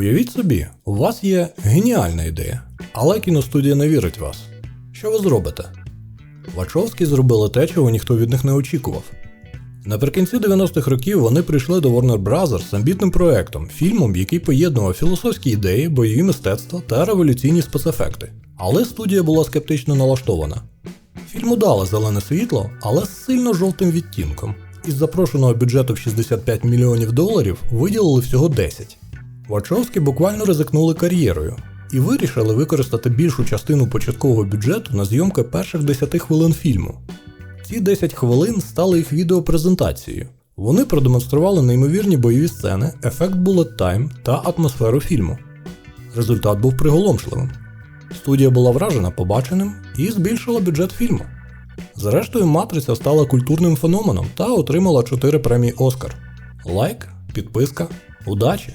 Уявіть собі, у вас є геніальна ідея, але кіностудія не вірить вас. Що ви зробите? Вачовські зробили те, чого ніхто від них не очікував. Наприкінці 90-х років вони прийшли до Warner Bros. з амбітним проектом, фільмом, який поєднував філософські ідеї, бойові мистецтва та революційні спецефекти. Але студія була скептично налаштована. Фільму дали зелене світло, але з сильно жовтим відтінком. Із запрошеного бюджету в 65 мільйонів доларів виділили всього 10. Вачовські буквально ризикнули кар'єрою і вирішили використати більшу частину початкового бюджету на зйомки перших 10 хвилин фільму. Ці 10 хвилин стали їх відеопрезентацією. Вони продемонстрували неймовірні бойові сцени, ефект bullet time та атмосферу фільму. Результат був приголомшливим. Студія була вражена побаченим і збільшила бюджет фільму. Зрештою, матриця стала культурним феноменом та отримала 4 премії Оскар. Лайк, підписка, удачі!